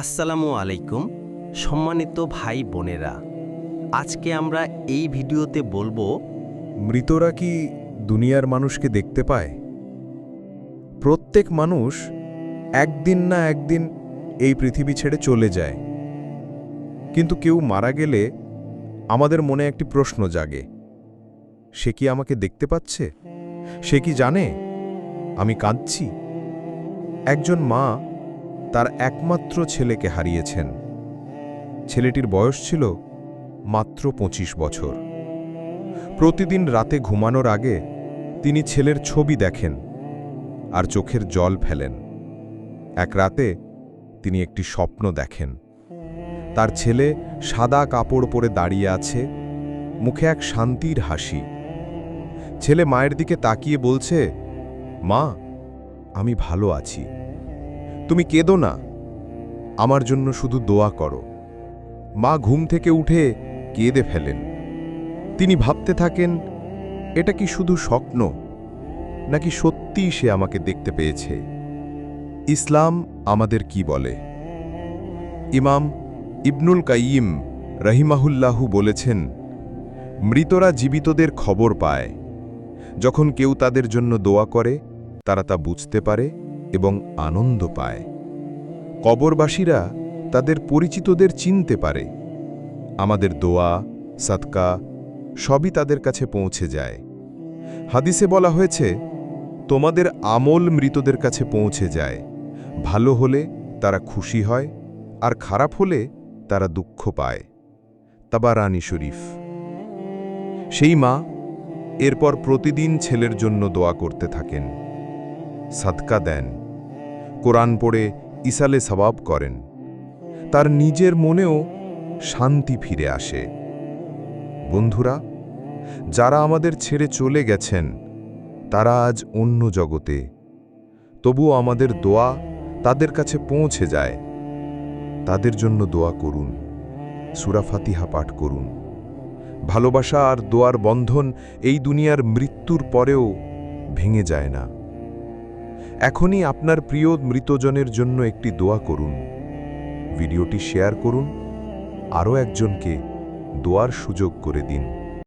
আসসালামু আলাইকুম, সম্মানিত ভাই বোনেরা। আজকে আমরা এই ভিডিওতে বলব, মৃতরা কি দুনিয়ার মানুষকে দেখতে পায়? প্রত্যেক মানুষ একদিন না একদিন এই পৃথিবী ছেড়ে চলে যায়। কিন্তু কেউ মারা গেলে আমাদের মনে একটি প্রশ্ন জাগে, সে কি আমাকে দেখতে পাচ্ছে? সে কি জানে? আমি কাঁদছি। একজন মা তার একমাত্র ছেলেকে হারিয়েছেন। ছেলেটির বয়স ছিল মাত্র ২৫ বছর। প্রতিদিন রাতে ঘুমানোর আগে তিনি ছেলের ছবি দেখেন আর চোখের জল ফেলেন। এক রাতে তিনি একটি স্বপ্ন দেখেন। তার ছেলে সাদা কাপড় পরে দাঁড়িয়ে আছে, মুখে এক শান্তির হাসি। ছেলে মায়ের দিকে তাকিয়ে বলছে, মা, আমি ভালো আছি। তুমি কেঁদো না। আমার জন্য শুধু দোয়া করো। মা ঘুম থেকে উঠে কেঁদে ফেলেন। তিনি ভাবতে থাকেন, এটা কি শুধু স্বপ্ন, নাকি সত্যিই সে আমাকে দেখতে পেয়েছে? ইসলাম আমাদের কি বলে? ইমাম ইবনুল কাইয়িম রহিমাহুল্লাহু বলেছেন, মৃতরা জীবিতদের খবর পায়। যখন কেউ তাদের জন্য দোয়া করে, তারা তা বুঝতে পারে। এবং আনন্দ পায়। কবরবাসীরা তাদের পরিচিতদের চিনতে পারে। আমাদের দোয়া, সাদকা সবই তাদের কাছে পৌঁছে যায়। হাদিসে বলা হয়েছে, তোমাদের আমল মৃতদের কাছে পৌঁছে যায়। ভালো হলে তারা খুশি হয়, আর খারাপ হলে তারা দুঃখ পায়। তাবা রানী শরীফ। সেই মা এরপর প্রতিদিন ছেলের জন্য দোয়া করতে থাকেন। সাদকা দেন। কোরআন পড়ে ইসালে সবাব করেন। তার নিজের মনেও শান্তি ফিরে আসে। বন্ধুরা, যারা আমাদের ছেড়ে চলে গেছেন, তারা আজ অন্য জগতে। তবুও আমাদের দোয়া তাদের কাছে পৌঁছে যায়। তাদের জন্য দোয়া করুন। সুরা ফাতিহা পাঠ করুন। ভালোবাসা আর দোয়ার বন্ধন এই দুনিয়ার মৃত্যুর পরেও ভেঙে যায় না। এখনই আপনার প্রিয় মৃতজনের জন্য একটি দোয়া করুন। ভিডিওটি শেয়ার করুন। আরও একজনকে দোয়ার সুযোগ করে দিন।